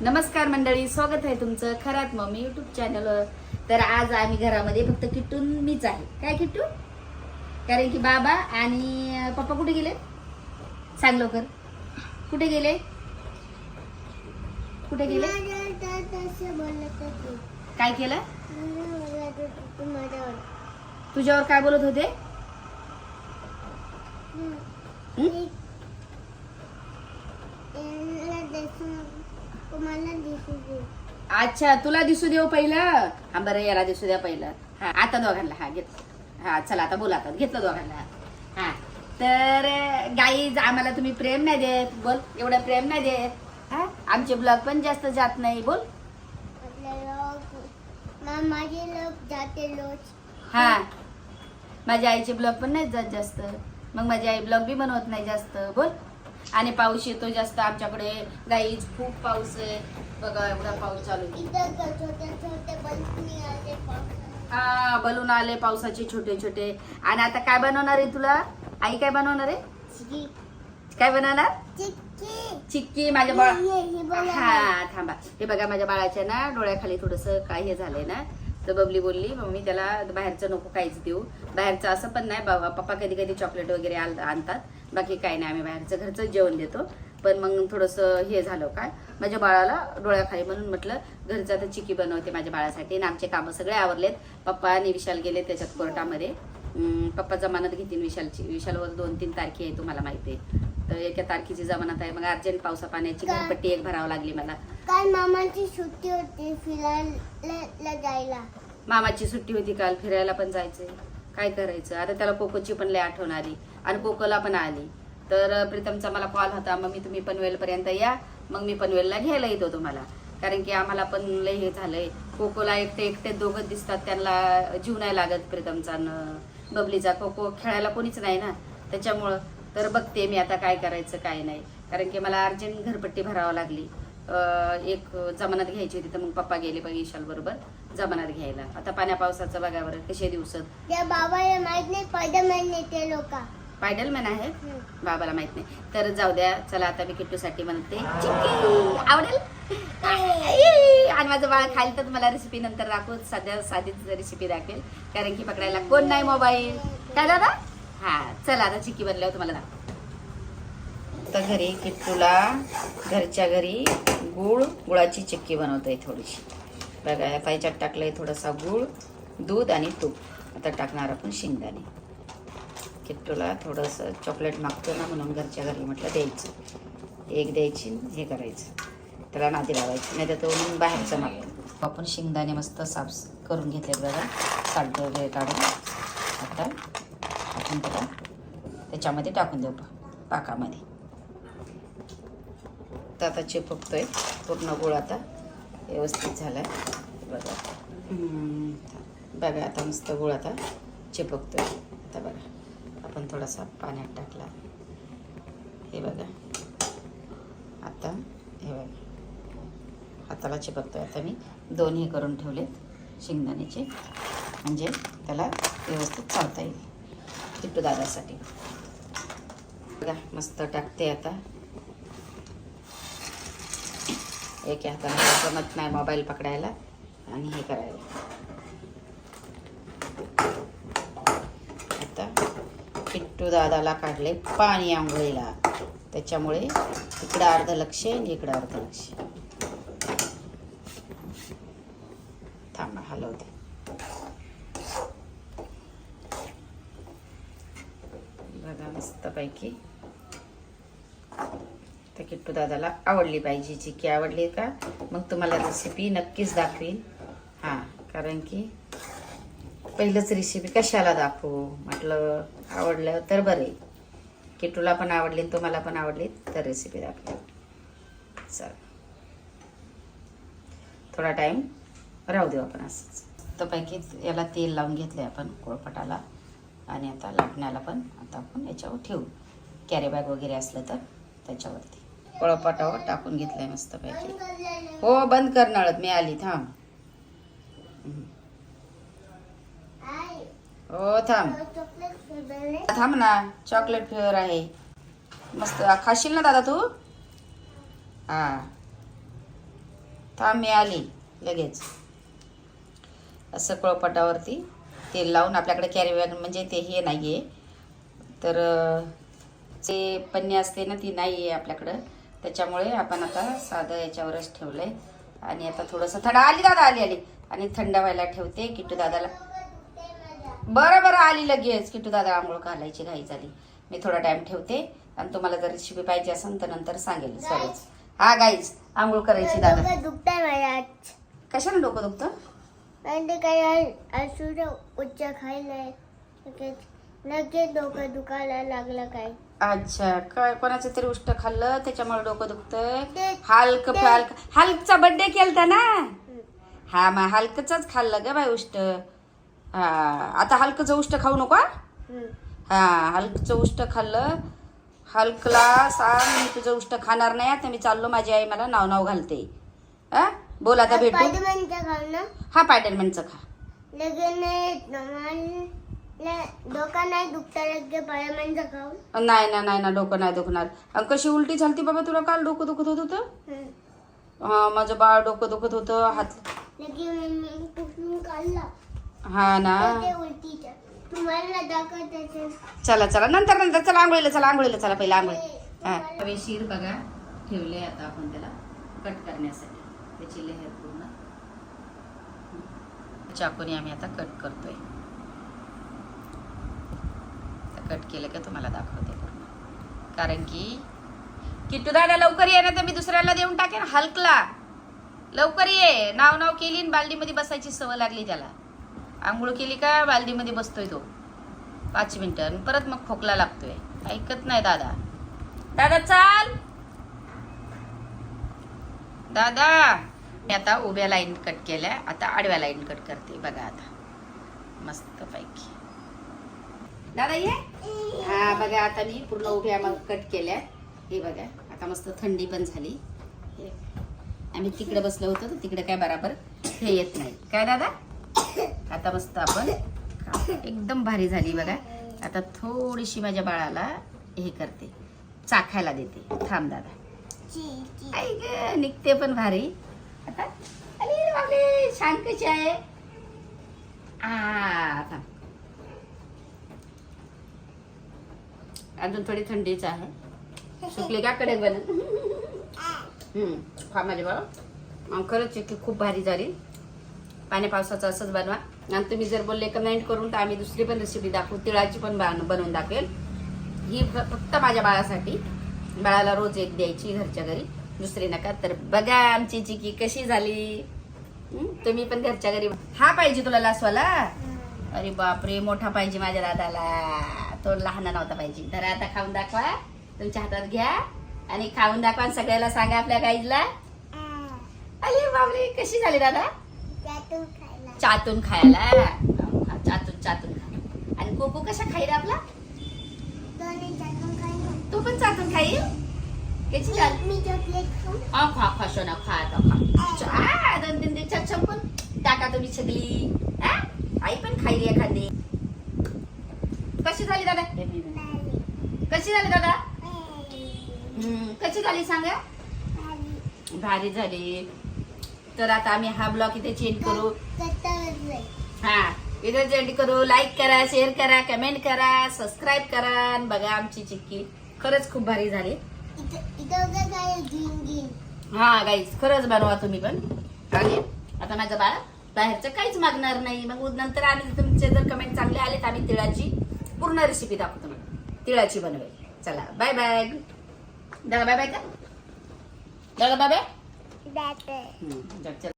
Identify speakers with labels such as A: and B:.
A: नमस्कार मंडळी स्वागत आहे तुमचं खरात मम्मी युट्यूब चॅनलवर तर आज आम्ही घरामध्ये फक्त किट्टून मीच आहे. काय किट्टू? कारण की बाबा आणि पप्पा कुठे गेले? सांग लवकर. कुठे गेले? कुठे गेले? काय केलं? तुझ्यावर काय बोलत होते? हुँ? अच्छा तुला दिसू देऊ पहिलं? हा बरं याला दिसू द्या पहिलं. हा आता दोघांना हा घेत. हा चला आता बोला आता घेतलं दोघांना. हा तर गाई आम्हाला तुम्ही प्रेम नाही देत. बोल एवढं प्रेम नाही देत. हा? आमचे ब्लॉग पण जास्त जात नाही. बोल.
B: माझे लोक जाते लोक
A: हा. माझ्या आईचे ब्लॉग पण नाही जात जास्त. मग माझी आई ब्लॉग बी बनवत नाही जास्त. बोल. आणि पाऊस येतो जास्त आमच्याकडे. गाईच खूप पाऊस आहे. बघा एवढा पाऊस चालू. हा बलून आले पावसाचे छोटे छोटे. आणि आता काय बनवणार आहे तुला? आई काय बनवणार आहे? काय बनवणार?
B: चिक्की.
A: चिक्की माझ्या बाळा
B: हे-
A: थांबा. हे बघा माझ्या बाळाच्या ना डोळ्याखाली थोडस काय हे झालंय ना तर बबली बोलली मम्मी त्याला बाहेरचं नको काहीच देऊ. बाहेरचं असं पण नाही बाबा पप्पा कधी कधी चॉकलेट वगैरे आणतात. बाकी काही नाही आम्ही बाहेरचं घरचं जेवण देतो. पण मग थोडंसं हे झालं काय माझ्या बाळाला डोळ्याखाली म्हणून म्हटलं घरचं आता चिकी बनवते माझ्या बाळासाठी आणि आमचे कामं सगळे आवरलेत. पप्पा आणि विशाल गेले त्याच्यात कोर्टामध्ये. पप्पा जमानत घेतील विशालची. विशालवर दोन तीन तारखे आहे तुम्हाला माहिती आहे. तर एका तारखेची जमानत आहे. मग अर्जंट पावसा पाण्याची? घरपट्टी एक भरावं लागली मला.
B: काल मामाची सुट्टी होती फिरायला जायला.
A: मामाची सुट्टी होती काल फिरायला पण जायचंय. काय करायचं? आता त्याला कोकोची पण लय आठवण आली. आणि कोकोला पण आली. तर प्रीतमचा मला कॉल होता मग मी तुम्ही पनवेलपर्यंत या मग मी पनवेलला घ्यायला येतो तुम्हाला. कारण की आम्हाला पण लय हे झालंय. कोकोला एकटे एकटे दोघं दिसतात त्यांना जीव नाही लागत प्रीतमचा न बबलीचा. कोको खेळायला कोणीच नाही ना त्याच्यामुळं. तर बघते मी आता काय करायचं काय नाही. कारण की मला अर्जंट घरपट्टी भरावं लागली. एक जमानत घ्यायची होती तर मग पप्पा गेले बघ ईशाल बरोबर जमानत घ्यायला. आता पाण्या पावसाचं बघा बरं कसे दिवस
B: त्या बाबाला माहीत नाही स्पायडरमॅन लोक.
A: पायडलमॅन आहे बाबाला माहीत नाही. तर जाऊ द्या चला आता मी किट्टूसाठी म्हणते. चिक्की आवडेल? आणि माझं बाळ खाईल तर तुम्हाला रेसिपी नंतर दाखवू सध्या साधीच रेसिपी दाखवेल कारण की पकडायला कोण नाही मोबाईल काय दादा? हा चला आता चिक्की बनल्यावर तुम्हाला दाखव तर घरी किट्टूला घरच्या घरी गुळ गुळाची चिक्की बनवतोय थोडीशी. बघा याच्यात टाकलंय थोडासा गुळ दूध आणि तूप. आता टाकणार आपण शेंगदाणे. किट्टूला थोडंसं चॉकलेट मागतो ना म्हणून घरच्या घरी म्हटलं द्यायचं. एक द्यायची हे करायचं. त्याला नादी लावायची नाही तर तो म्हणून बाहेरचं मागतो. आपण शेंगदाणे मस्त साफ करून घेतले बघा. साठ काढून आता आपण त्याला त्याच्यामध्ये टाकून देऊ पाकामध्ये. तर आता चिपकतोय पूर्ण गोळ आता व्यवस्थित झाला आहे बघा बघा आता मस्त गोळ आता चिपकतोय आहे आपण थोडासा पाण्यात टाकला. हे बघा. आता हे बघा. हाताला चिपकतोय. आता मी दोन्ही करून ठेवलेत शेंगदाण्याचे. म्हणजे त्याला व्यवस्थित चालता येईल. किट्टू दादासाठी. बघा मस्त टाकते आता. एक हाताला. जमत नाही मोबाईल पकडायला. आणि हे करायला. आता किट्टू दादाला काढले पाणी आंघोळीला. त्याच्यामुळे इकडं अर्ध लक्ष आणि इकडं अर्ध लक्ष. थांबा हलवते. बघा मस्तपैकी. तर किट्टू दादाला आवडली पाहिजे जी की आवडली का? मग तुम्हाला रेसिपी नक्कीच दाखवीन. हां कारण की पहिलंच रेसिपी कशाला दाखवू? म्हटलं आवडलं तर बरे किटूला पण आवडली आणि तुम्हाला पण आवडली तर रेसिपी दाखवू. चल. थोडा टाईम राहू देऊ आपण असंच. तर पैकी याला तेल लावून घेतले आपण कोळपटाला. आणि आता लाटण्याला पण आता आपण याच्यावर ठेवू. कॅरी बॅग वगैरे असलं तर त्याच्यावरती. कोळपटावर टाकून घेतलं आहे मस्तपैकी. हो बंद कर नळत. मी आली थांब. हो थांब. थांब ना चॉकलेट फ्लेवर आहे. मस्त खाशील ना दादा तू? हा. थांब मी आली लगेच. असं कळपटावरती तेल लावून आपल्याकडे कॅरी बॅग म्हणजे ते हे नाही आहे तर जे पन्नी असते ना ती नाही आहे आपल्याकडं. त्याच्यामुळे आपण आता साधं याच्यावरच ठेवलं आहे आणि आता थोडंसं थंड आली दादा आली आली. आणि थंड व्हायला ठेवते किट्टू दादाला. बरं बरं आली लगेच. किट्टू दादा आंघोळ घालायची घाई झाली. मी थोडा टाइम ठेवते. आणि तुम्हाला जर रेसिपी पाहिजे असेल तर नंतर सांगेल. सरच हा गाईज आंघोळ करायची दादा.
B: दुखतंय माझ्या आज.
A: कशाने डोकं दुखतं?
B: आणि ते काही असू उच्च खायलंय. लगेच लगेच डोकं दुखायला लागलं काय?
A: अच्छा काय कोणाचं तरी उष्ट खाल्लं त्याच्यामुळे डोकं दुखतंय?
B: ते-
A: हलक
B: ते-
A: हलक हलकचा बर्थडे केलता ना? हा मग हलकच खाल्लं ग बाय उष्ट. हा आता हलकचं उष्ट खाऊ नको हा?
B: हम्म.
A: हा हलकचं उष्ट खाल्लं हलकला सांग मी तुझं उष्ट खाणार नाही आता मी चाललो माझी आई मला नाव नाव घालते हा बोल आता भेटू हा पायटनमेंटचं खा
B: नाही डोका नाही दुखता
A: ना नाही ना डोकं नाही दुखणार कशी उलटी झालती बाबा तुला काल डोकं दुखत होत होतं. हा माझं बाळ डोकं दुखत होतं हात हा ना.
B: ते उलटीचं तुम्हाला दाखवत असेल
A: चला चला. नंतर नंतर. चला आंघोळीला चला आंघोळीला. चला पहिला आंघोळी. हा. हवेशीर बघा ठेवले आता आपण त्याला कट करण्यासाठी. त्याची लेहर पूर्ण. चाकूने आम्ही आता कट करतोय. कट केलं का तुम्हाला दाखवते पूर्ण. कारण की किट्टू दादा लवकर ये ना तर मी दुसऱ्याला देऊन टाकेन हलकला. लवकर ये. नाव नाव केली आणि बालडीमध्ये बसायची सवय लागली त्याला. आंघोळ केली का बालदीमध्ये बसतोय तो. पाच मिनटं परत मग खोकला लागतोय. ऐकत नाही दादा. दादा चाल. दादा. मी आता उभ्या लाईन कट केल्या. आता आडव्या लाईन कट करते. बघा आता. मस्त पैकी. दादा ये. हा बघा आता मी पूर्ण उभ्या मग कट केल्या. हे बघा. आता मस्त थंडी पण झाली. हे. आम्ही तिकडे बसलो होतो तर तिकडे काय बराबर हे येत नाही. काय दादा? आता मस्त आपण एकदम भारी झाली बघा. आता थोडीशी माझ्या बाळाला हे करते. चाखायला देते. थांब दादा.
B: ची
A: आई ग निघते पण भारी. आता अरे छान कशी आहे? आ अजून थोडी थंडीच आहे. सुकली का कडे बन खा माझे बाळा. खरंच खूप भारी झाली. पाण्या पावसाचं असंच बनवा. आणि तुम्ही जर बोलले कमेंट करून तर आम्ही दुसरी पण रेसिपी दाखवू तिळाची पण बन- बनवून दाखवेल. ही फक्त माझ्या बाळासाठी. बाळाला रोज एक द्यायची घरच्या घरी. दुसरी नका. तर बघा आमची चिकी कशी झाली? तुम्ही पण घरच्या घरी हा पाहिजे तुला लासवाला? अरे बापरे मोठा पाहिजे माझ्या दादाला. तो लहान नव्हता पाहिजे. तर आता खाऊन दाखवा. तुमच्या हातात घ्या आणि खाऊन दाखवा आणि सगळ्याला सांगा आपल्या गाईजला अरे बापरे कशी झाली दादा? चातून खायला. चातून चातून खा. आणि कोको कशा खाईल आपला? तो पण चातून खाईल? आ, खा खा सोना खा आता खा. दोन तीन दिवसात संपून. टाका तुम्ही सगळी? आई पण खाईल एखादी. कशी झाली दादा? कशी झाली दादा? कशी झाली सांगा? भारी. झाली. तर आता आम्ही हा ब्लॉग इथे चेंज करू. हा इथे चेंज करू लाईक करा शेअर करा कमेंट करा सबस्क्राईब करा आणि बघा आमची चिक्की खरंच खूप भारी झाली. हा गाईज खरंच बनवा तुम्ही पण. आणि आता माझं बाळ बाहेरचं काहीच मागणार नाही. मग नंतर आम्ही तुमचे जर कमेंट चांगले आले तर आम्ही तिळाची पूर्ण रेसिपी दाखवतो तुम्हाला तिळाची बनवेल. चला बाय बाय दादा बाय बाय का? दादा बाय बाय चल.